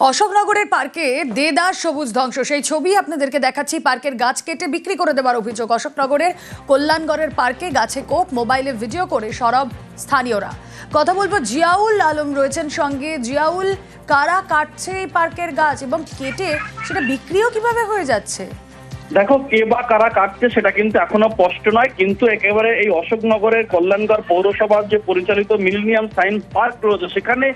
অশোকনগরের পার্কে দেদার সবুজ ধ্বংস। সেই ছবি আপনাদেরকে দেখাচ্ছি। পার্কের গাছ কেটে বিক্রি করে দেওয়ার অভিযোগ অশোকনগরের কল্যাণগড়ের পার্কে গাছে কোপ, মোবাইলে ভিডিও করে সরব স্থানীয়রা। কথা বলব, জিয়াউল আলম রয়েছেন সঙ্গে। জিয়াউল, কারা কাটছে এই পার্কের গাছ এবং কেটে সেটা বিক্রিও কীভাবে হয়ে যাচ্ছে? দেখো, কে বা কারা কাটছে সেটা কিন্তু এখনও স্পষ্ট নয়, কিন্তু একেবারে এই অশোকনগরের কল্যাণগড় পৌরসভার যে পরিচালিত মিলেনিয়াম সায়েন্স পার্ক রয়েছে, সেখানে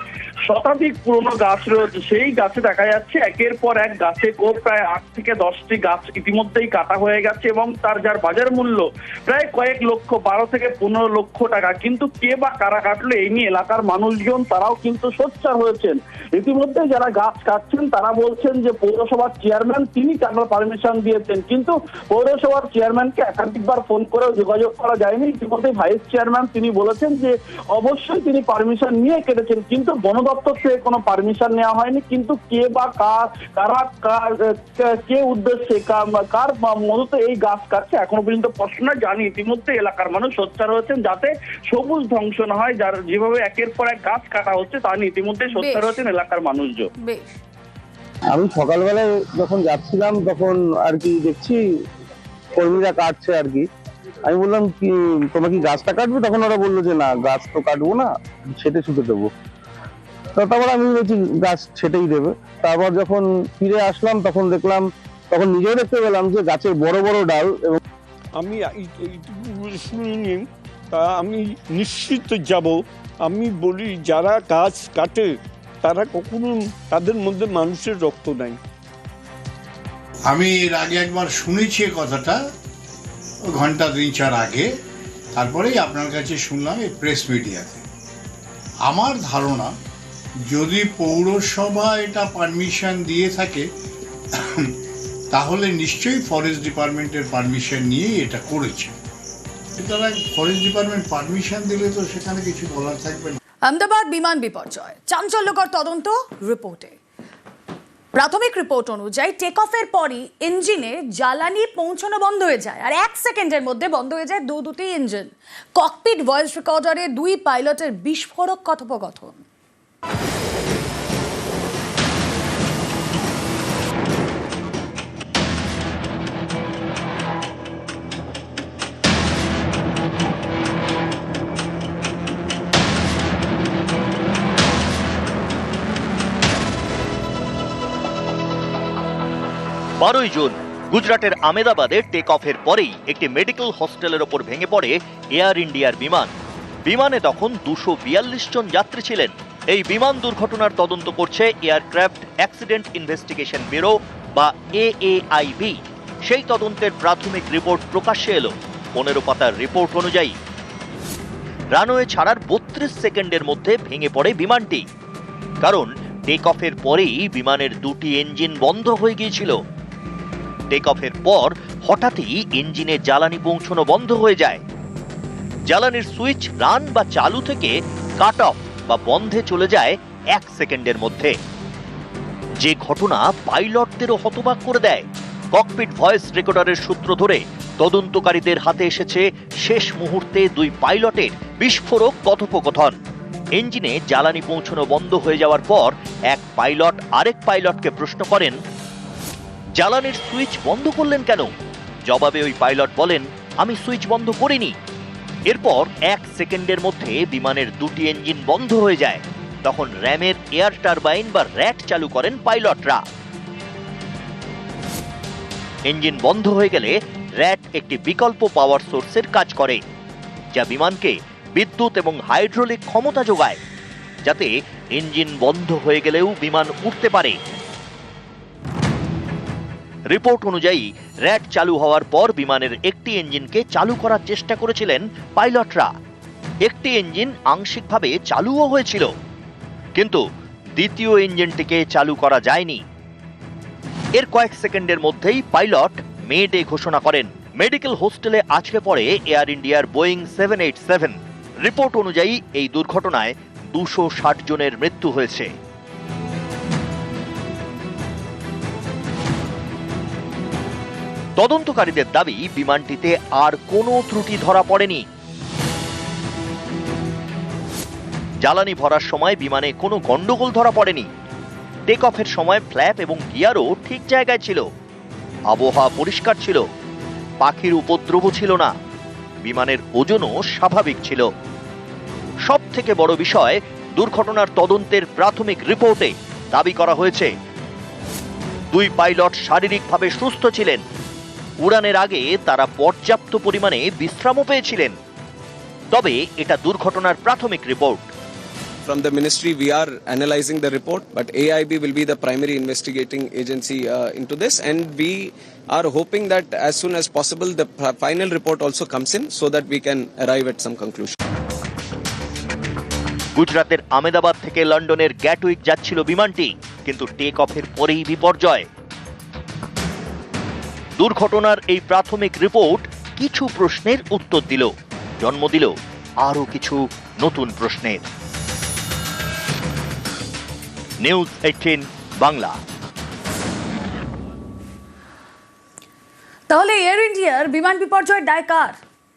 শতাধিক পুরনো গাছ রয়েছে। সেই গাছে দেখা যাচ্ছে একের পর এক গাছে কোপ প্রায় আট থেকে দশটি গাছ ইতিমধ্যেই কাটা হয়ে গেছে এবং তার যার বাজার মূল্য প্রায় কয়েক লক্ষ, বারো থেকে পনেরো লক্ষ টাকা। কিন্তু কে বা কারা কাটলো এই নিয়ে এলাকার মানুষজন, তারাও কিন্তু সোচ্চার হয়েছেন। ইতিমধ্যে যারা গাছ কাটছেন, তারা বলছেন যে পৌরসভার চেয়ারম্যান তিনি কাটার পারমিশন দিয়েছেন। কিন্তু পৌরসভার চেয়ারম্যানকে একাধিকবার ফোন করেও যোগাযোগ করা যায়নি। ইতিমধ্যে ভাইস চেয়ারম্যান তিনি বলেছেন যে অবশ্যই তিনি পারমিশন নিয়ে কেটেছেন কিন্তু বন দপ্তর থেকে কোনো পারমিশন নেওয়া হয়নি। কিন্তু কে বা কার কারা কে উদ্দেশ্যে কার মদতে এই গাছ কাটছে এখনও পর্যন্ত প্রশ্ন জানি ইতিমধ্যে এলাকার মানুষ সোচ্চার হয়েছেন যাতে সবুজ ধ্বংস না হয় যার যেভাবে একের পর এক গাছ কাটা হচ্ছে তা নিয়ে ইতিমধ্যে সোচ্চার। হয়েছেন এলাকার মানুষজন। আমি সকালবেলায় যখন যাচ্ছিলাম, তখন আর কি দেখছি কর্মীরা কাটছে আর কি। আমি বললাম, কি, তোমরা কি গাছটা কাটবে? তখন ওরা বলল যে, না, গাছ তো কাটবো না, ছেটে ছুটে দেবো। তারপর আমি বলছি, গাছ ছেটেই দেবে। তারপর যখন ফিরে আসলাম, তখন দেখলাম, তখন নিজেও দেখতে পেলাম যে, গাছের বড় বড় ডাল এবং আমি শুনিনি তা আমি নিশ্চিত যাব। আমি বলি, যারা গাছ কাটে তারা কখনো তাদের মধ্যে মানুষের রক্ত নাই। আমি এর আগে একবার শুনেছি কথাটা, ঘণ্টা তিন চার আগে। তারপরেই আপনার কাছে শুনলাম এই প্রেস মিডিয়াতে। আমার ধারণা, যদি পৌরসভা এটা পারমিশন দিয়ে থাকে, তাহলে নিশ্চয়ই ফরেস্ট ডিপার্টমেন্টের পারমিশন নিয়েই এটা করেছে। সুতরাং ফরেস্ট ডিপার্টমেন্ট পারমিশন দিলে তো সেখানে কিছু বলার থাকবে না। আহমেদাবাদ বিমান বিপর্যয়। চাঞ্চল্যকর তদন্ত রিপোর্টে। প্রাথমিক রিপোর্ট অনুযায়ী টেক অফের পরই ইঞ্জিনে জ্বালানি পৌঁছানো বন্ধ হয়ে যায়। আর এক সেকেন্ডের মধ্যে বন্ধ হয়ে যায় দু দুটি ইঞ্জিন। ককপিট ভয়েস রেকর্ডারে দুই পাইলটের বিস্ফোরক কথোপকথন। বারোই জুন, গুজরাটের আমেদাবাদে টেক অফের পরেই একটি মেডিকেল হস্টেলের ওপর ভেঙে পড়ে এয়ার ইন্ডিয়ার বিমান। বিমানে তখন দুশো বিয়াল্লিশ জন যাত্রী ছিলেন। এই বিমান দুর্ঘটনার তদন্ত করছে এয়ারক্রাফট অ্যাক্সিডেন্ট ইনভেস্টিগেশন ব্যুরো বা এএআইবি সেই তদন্তের প্রাথমিক রিপোর্ট প্রকাশ্যে এলো। পনেরো পাতার রিপোর্ট অনুযায়ী। রানওয়ে ছাড়ার বত্রিশ সেকেন্ডের মধ্যে ভেঙে পড়ে বিমানটি। কারণ টেক অফের পরেই বিমানের দুটি ইঞ্জিন বন্ধ হয়ে গিয়েছিল। টেক অফের পর হঠাৎই ইঞ্জিনে জ্বালানি পৌঁছানো বন্ধ হয়ে যায়। জ্বালানির সুইচ রান বা চালু থেকে কাট অফ বা বন্ধে চলে যায় এক সেকেন্ডের মধ্যে। যে ঘটনা পাইলটদেরও হতবাক করে দেয়। ককপিট ভয়েস রেকর্ডারের সূত্র ধরে তদন্তকারীদের হাতে এসেছে শেষ মুহূর্তে দুই পাইলটের বিস্ফোরক কথোপকথন। ইঞ্জিনে জ্বালানি পৌঁছানো বন্ধ হয়ে যাওয়ার পর এক পাইলট আরেক পাইলটকে প্রশ্ন করেন জ্বালানির সুইচ বন্ধ করলেন কেন? জবাবে ওই পাইলট বলেন, আমি সুইচ বন্ধ করিনি। এরপর এক সেকেন্ডের মধ্যে বিমানের দুটি ইঞ্জিন বন্ধ হয়ে যায়। তখন র্যামের এয়ার টারবাইন বা র্যাট চালু করেন পাইলটরা। ইঞ্জিন বন্ধ হয়ে গেলে র্যাট একটি বিকল্প পাওয়ার সোর্সের কাজ করে, যা বিমানকে বিদ্যুৎ এবং হাইড্রোলিক ক্ষমতা যোগায়, যাতে ইঞ্জিন বন্ধ হয়ে গেলেও বিমান উঠতে পারে। রিপোর্ট অনুযায়ী, র্যাট চালু হওয়ার পর বিমানের একটি ইঞ্জিনকে চালু করার চেষ্টা করেছিলেন পাইলটরা। একটি ইঞ্জিন আংশিকভাবে চালুও হয়েছিল। কিন্তু দ্বিতীয় ইঞ্জিনটিকে চালু করা যায়নি। এর কয়েক সেকেন্ডের মধ্যেই পাইলট মে ডে ঘোষণা করেন, মেডিকেল হোস্টেলে আছড়ে পড়ে এয়ার ইন্ডিয়ার Boeing seven eight seven. Report অনুযায়ী এই দুর্ঘটনায় দুশো ষাট জনের মৃত্যু হয়েছে। তদন্তকারীদের দাবি, বিমানটিতে আর কোনো ত্রুটি ধরা পড়েনি। জ্বালানি ভরার সময় বিমানে কোনো গন্ডগোল ধরা পড়েনি। টেক অফের সময় ফ্ল্যাপ এবং গিয়ারও ঠিক জায়গায় ছিল। আবহাওয়া পরিষ্কার ছিল। পাখির উপদ্রব ছিল না। বিমানের ওজনও স্বাভাবিক ছিল। সব থেকে বড় বিষয়, দুর্ঘটনার তদন্তের প্রাথমিক রিপোর্টে দাবি করা হয়েছে। দুই পাইলট শারীরিকভাবে সুস্থ ছিলেন। উড়ানের আগে তারা পর্যাপ্ত পরিমাণে বিশ্রামও পেয়েছিলেন তবে এটা দুর্ঘটনার প্রাথমিক report From the ministry, we are analyzing the report, but AIB will be the primary investigating agency uh, into this, and we are hoping that as soon as possible the final report also comes in so that we can arrive at some conclusion. গুজরাতের আমেদাবাদ থেকে লন্ডনের Gatwick যাচ্ছিল বিমানটি কিন্তু take অফের পরেই বিপর্যয় দুর্ঘটনার এই প্রাথমিক রিপোর্ট কিছু প্রশ্নের উত্তর দিল, জন্ম দিল, আরও কিছু নতুন প্রশ্নের। News eighteen Bangla. তাহলে এয়ার ইন্ডিয়ার বিমান বিপর্যয়ের দায় কার?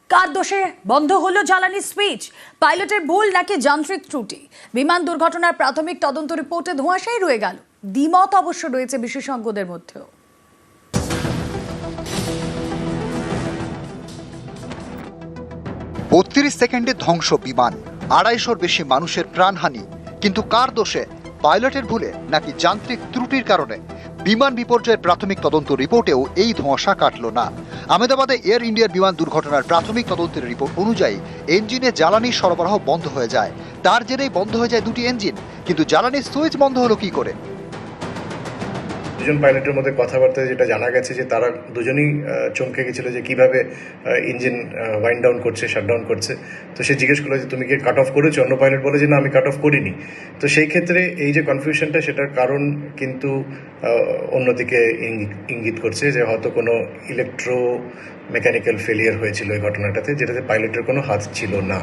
কার দোষে বন্ধ হলো জ্বালানি স্পিচ? পাইলটের ভুল নাকি যান্ত্রিক ত্রুটি? বিমান দুর্ঘটনার প্রাথমিক তদন্ত রিপোর্টে ধোঁয়াশাই রয়ে গেল। দ্বিমত অবশ্য রয়েছে বিশেষজ্ঞদের মধ্যেও। বত্রিশ সেকেন্ডে ধ্বংস বিমান। আড়াইশোর বেশি মানুষের প্রাণহানি। কিন্তু কার দোষে? পাইলটের ভুলে নাকি যান্ত্রিক ত্রুটির কারণে? বিমান বিপর্যয়ের প্রাথমিক তদন্ত রিপোর্টেও এই ধোঁয়াশা কাটল না। আহমেদাবাদে এয়ার ইন্ডিয়ার বিমান দুর্ঘটনার প্রাথমিক তদন্তের রিপোর্ট অনুযায়ী ইঞ্জিনে জ্বালানির সরবরাহ বন্ধ হয়ে যায়। তার জেরেই বন্ধ হয়ে যায় দুটি ইঞ্জিন। কিন্তু জ্বালানির সুইচ বন্ধ হলো কি করে? দুজন পাইলটের মধ্যে কথাবার্তায় যেটা জানা গেছে যে তারা দুজনেই চমকে গেছিল যে কীভাবে ইঞ্জিন ওয়াইন্ড ডাউন করছে শাটডাউন করছে। তো সে জিজ্ঞেস করল যে, তুমি কি কাট অফ করেছ? অন্য পাইলট বলে যে, না, আমি কাট অফ করিনি। তো সেই ক্ষেত্রে এই যে কনফিউশনটা সেটার কারণ কিন্তু অন্যদিকে ইঙ্গিত- ইঙ্গিত করছে যে হয়তো কোনো ইলেকট্রো মেকানিক্যাল ফেলিয়ার হয়েছিল এই ঘটনাটাতে, যেটাতে পাইলটের কোনো হাত ছিল না।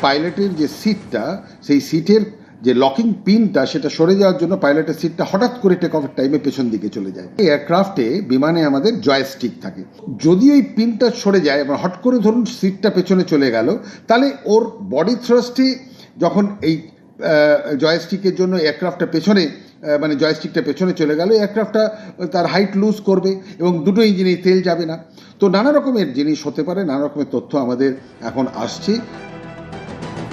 পাইলটের যে সিটটা সেই সিটের যে লকিং পিনটা সেটা সরে যাওয়ার জন্য পাইলটের সিটটা হঠাৎ করে টেক অফের টাইমে পেছন দিকে চলে যায়। এই এয়ারক্রাফটে বিমানে আমাদের জয়স্টিক থাকে। যদি ওই পিনটা সরে যায় এবং হট করে ধরুন সিটটা পেছনে চলে গেল, তাহলে ওর বডি থ্রাস্টে যখন এই জয়স্টিকের জন্য এয়ারক্রাফটটা পেছনে মানে জয়স্টিকটা পেছনে চলে গেল এয়ারক্রাফটটা তার হাইট লুজ করবে এবং দুটো ইঞ্জিনেই তেল যাবে না। তো নানা রকমের জিনিস হতে পারে, নানা রকমের তথ্য আমাদের এখন আসছে।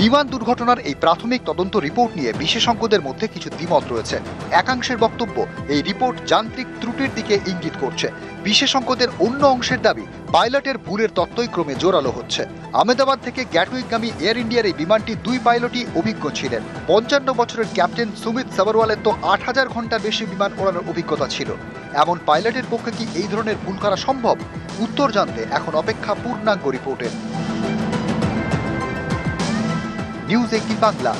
বিমান দুর্ঘটনার এই প্রাথমিক তদন্ত রিপোর্ট নিয়ে বিশেষজ্ঞদের মধ্যে কিছু দ্বিমত রয়েছে। একাংশের বক্তব্য, এই রিপোর্ট যান্ত্রিক ত্রুটির দিকে ইঙ্গিত করছে। বিশেষজ্ঞদের অন্য অংশের দাবি, পাইলটের ভুলের তত্ত্বই ক্রমে জোরালো হচ্ছে। আহমেদাবাদ থেকে গ্যাটউইকগামী এয়ার ইন্ডিয়ার এই বিমানটি দুই পাইলটই অভিজ্ঞ ছিলেন। পঞ্চান্ন বছরের ক্যাপ্টেন সুমিত সাবরওয়ালের তো আট হাজার ঘণ্টা বেশি বিমান ওড়ানোর অভিজ্ঞতা ছিল। এমন পাইলটের পক্ষে কি এই ধরনের ভুল করা সম্ভব? উত্তর জানতে এখন অপেক্ষা পূর্ণাঙ্গ রিপোর্টের। News eighteen Bangla